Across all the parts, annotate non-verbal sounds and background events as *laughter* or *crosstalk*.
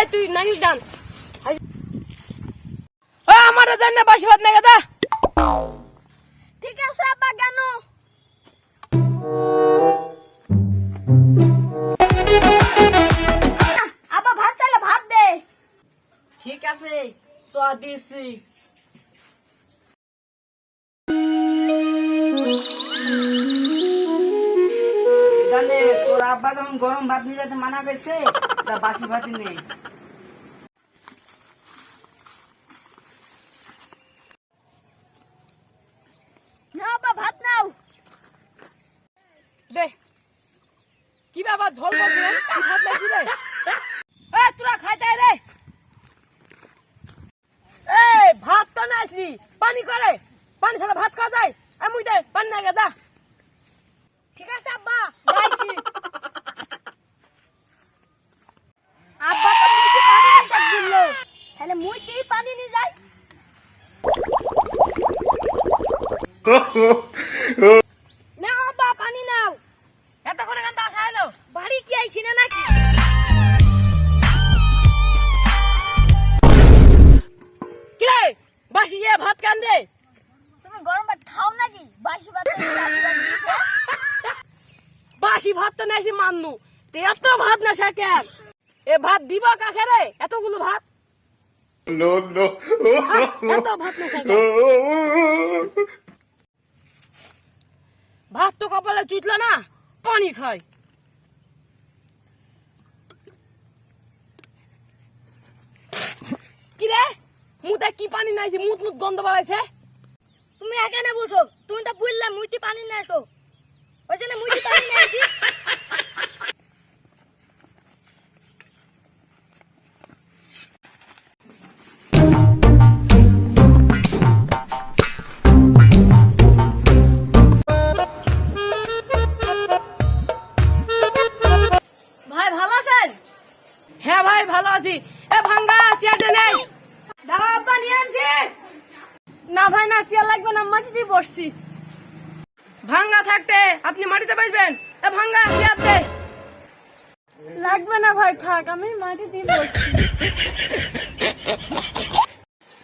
এই তুই নানির ডান। ও আমার জান না বাসি বাদ না কথা ঠিক আছে আপা কেন? আপা ভাত চাইলে ভাত দে। ঠিক তোর আব্বা যখন গরম ভাত নিয়ে যেতে মানা করছে তা বাসি ভাতই নেই। কি বাবা ঝোল বলছিলেন কি ভাত তোরা খাইতে রে। ভাত তো না আসলি। পানি করে। পানি ছাড়া ভাত খাওয়া যায়। দে, পানি না ঠিক আছে, আব্বা, যাইছি। আব্বা তো *laughs* এতক্ষণে আসা এলো বাড়ি কি আইছি না নাকি? কি বাসি গিয়ে ভাত কান রে। তুমি গরম ভাত খাও নাকি? বাসি ভাত বাসি ভাত দিয়েছে। বাসি ভাত তো নাইছি মান্নু। তে এত ভাত না কেন? এ ভাত দিবা কাকে রে? এতগুলো ভাত? No, no. হ্যাঁ? এত ভাত না ভাত তো কপালে চুটলো না। পানি খায় কি রে মুতে কি পানি নাইছে মুত মুত গন্ধ বাড়াইছে? তুমি এখানে বলছো তুমি তো বুঝলাম মুইতি পানি না তো। ওই জন্য মুইতি পানি নিয়ে হ্যাঁ ভাই ভালো আছি। এ ভাঙ্গা চেয়ারটা নেই দাদা আব্বা নিয়ে আনছি। না ভাই না সিয়ার লাগবে না মাটিতে বসছি। ভাঙ্গা থাকতে আপনি মাটিতে বসবেন। এ ভাঙ্গা চেয়ার দে। লাগবে না ভাই থাক আমি মাটিতে বসছি।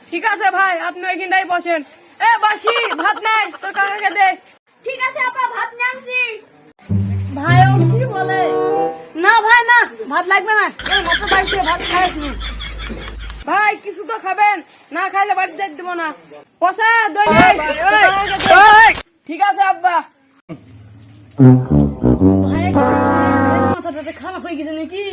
ঠিক আছে ভাই আপনি ওইখানটাই বসেন। এ বাসি ভাত নাই তোর কাকাকে দে। ঠিক আছে আপা ভাত নিয়ে আনছি। ভাই ও কি বলে? ভাই, না, ভাত লাগবে না। ভাত খাইছি ভাই, কিছু তো খাবেন, না খাইলে যেতে দেবো না। পচা। ঠিক আছে, আব্বা। খারাপ হয়ে গেছে নাকি?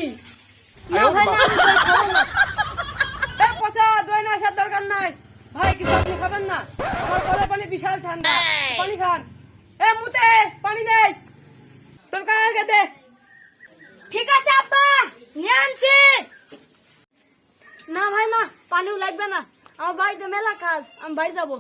পচা, দই না, আসার দরকার নাই। ভাই, কিছু খাবেন না? বিশাল ঠান্ডা। পানি খান। এ, মুতে, পানি দে। তোর কাকাকে দে ঠিক আছে আপা নিয়ে আনছি না ভাই না পানিও লাগবে না। আমার বাড়িতে মেলা কাজ, আমি বাড়ি যাব।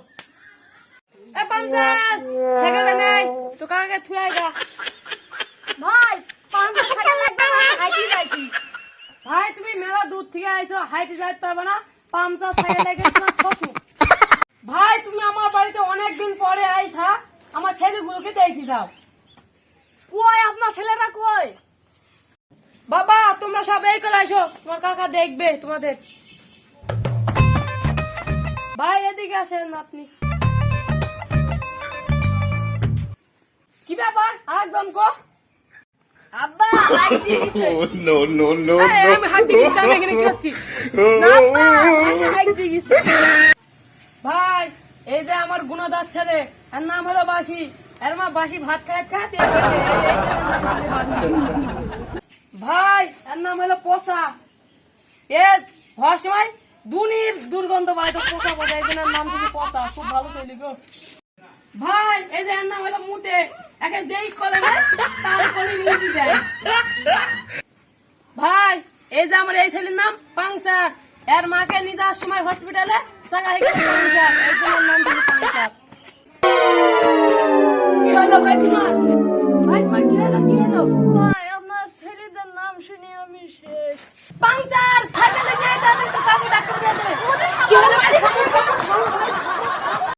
ভাই তুমি আমার বাড়িতে অনেকদিন পরে আইছা, আমার ছেলেগুলোকে দেখি দাও কই, আপনার ছেলেরা কই? বাবা, তোমরা সব এই করে আইসো তোমার কাকা দেখবে তোমাদের। ভাই এদিকে আসেন আপনি। কি ব্যাপার? আরেকজন কো। আব্বা লাইট দিছে। *laughs* Oh, আমি হাত দিয়ে আমি এখানে কি হচ্ছি? ভাই এই যে আমার গুণদার ছেলে এর নাম হলো বাসি। এর মা বাসি ভাত খায় খাতে ভাই এর নাম হলো পোষা। এ হওয়ার সময় দুনির দুর্গন্ধ বাড়িতে পোষা পোষা এই নাম তুমি পোষা খুব ভালো চলি গো। ভাই, এই যে নাম হলো মুটে। একে যেই করে তার করে মুটি দেয়। ভাই, এই যে আমার এই ছেলের নাম পাংচার। এর মাকে নিয়ে যাওয়ার সময় হসপিটালে চাকা গেছে পাংচার। এই জন্য নাম দিল পাংচার। কি হলো, ভাই তোমার? ভাই, তোমার কি হলো কি হলো? নাম শুনে আমি শেষ। পাংচার থাকলে যে এটা তো কাকে ডাক্তার